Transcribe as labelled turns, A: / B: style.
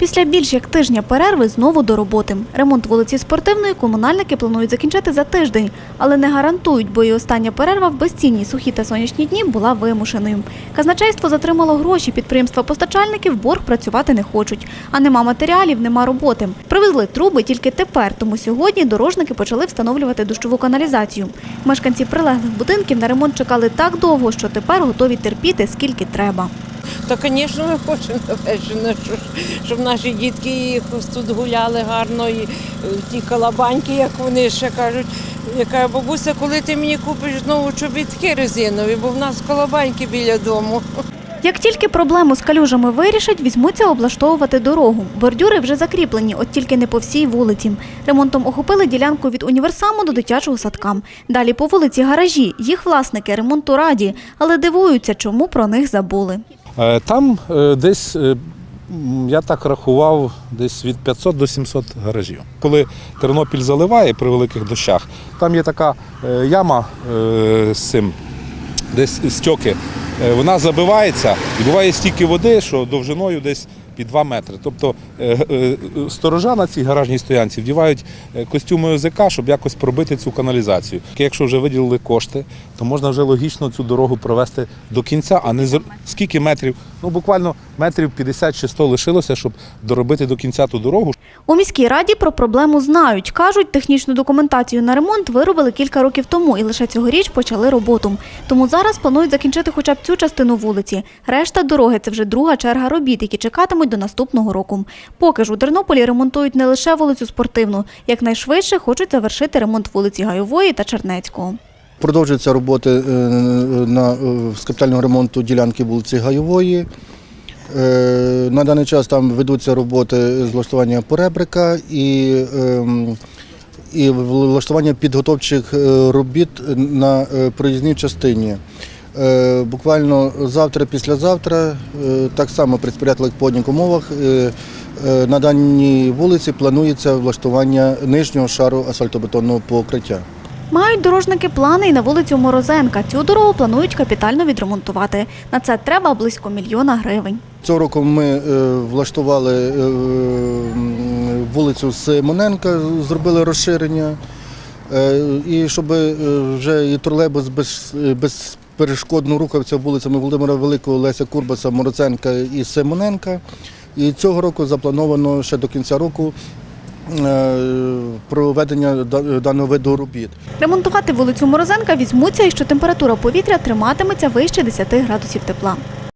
A: Після більш як тижня перерви знову до роботи. Ремонт вулиці Спортивної комунальники планують закінчити за тиждень, але не гарантують, бо і остання перерва в безцінні сухі та сонячні дні була вимушеною. Казначейство затримало гроші, підприємства постачальників борг працювати не хочуть. А нема матеріалів, нема роботи. Привезли труби тільки тепер, тому сьогодні дорожники почали встановлювати дощову каналізацію. Мешканці прилеглих будинків на ремонт чекали так довго, що тепер готові терпіти скільки треба.
B: Та, звісно, ми хочемо напевно, щоб, наші дітки тут гуляли гарно, і е, ті калабаньки, як вони ще кажуть. Яка бабуся, коли ти мені купиш знову чобітки резинові, бо в нас колобаньки біля дому.
A: Як тільки проблему з калюжами вирішать, візьмуться облаштовувати дорогу. Бордюри вже закріплені, от тільки не по всій вулиці. Ремонтом охопили ділянку від універсаму до дитячого садка. Далі по вулиці гаражі. Їх власники ремонту раді, але дивуються, чому про них забули.
C: Е, Там е, десь, е, я так рахував, десь від 500 до 700 гаражів. Коли Тернопіль заливає при великих дощах, там є така яма з цим, десь стьоки, вона забивається і буває стільки води, що довжиною десь під 2 метри. Тобто е, е, сторожа на цій гаражній стоянці вдівають е, костюми ОЗК, щоб якось пробити цю каналізацію. Якщо вже виділили кошти, то можна вже логічно цю дорогу провести до кінця, а не з- скільки метрів. Ну буквально метрів 50 чи 100 лишилося, щоб доробити до кінця ту дорогу.
A: У міській раді про проблему знають. Кажуть, технічну документацію на ремонт виробили кілька років тому і лише цьогоріч почали роботу. Тому зараз планують закінчити хоча б цю частину вулиці. Решта дороги це вже друга черга робіт, які чекатимуть до наступного року. Поки ж у Тернополі ремонтують не лише вулицю Спортивну, якнайшвидше хочуть завершити ремонт вулиці Гайової та Чернецького.
D: Продовжуються роботи е, на, е, з капітального ремонту ділянки вулиці Гайової. Е, На даний час там ведуться роботи з влаштування поребрика і, ем, і влаштування підготовчих робіт на проїзній частині. Е, Буквально завтра, післязавтра, е, так само при сприятливих умовах, е, на даній вулиці планується влаштування нижнього шару асфальтобетонного покриття.
A: Мають дорожники плани і на вулицю Морозенка. Цю дорогу планують капітально відремонтувати. На це треба близько мільйона гривень.
D: Цього року ми влаштували вулицю Симоненка, зробили розширення. І щоб вже і тролейбус без, безперешкодно рухався вулицями Володимира Великого, Леся Курбаса, Мороценка і Симоненка. І цього року заплановано ще до кінця року е, проведення даного виду робіт.
A: Ремонтувати вулицю Морозенка візьмуться, що температура повітря триматиметься вище 10 градусів тепла.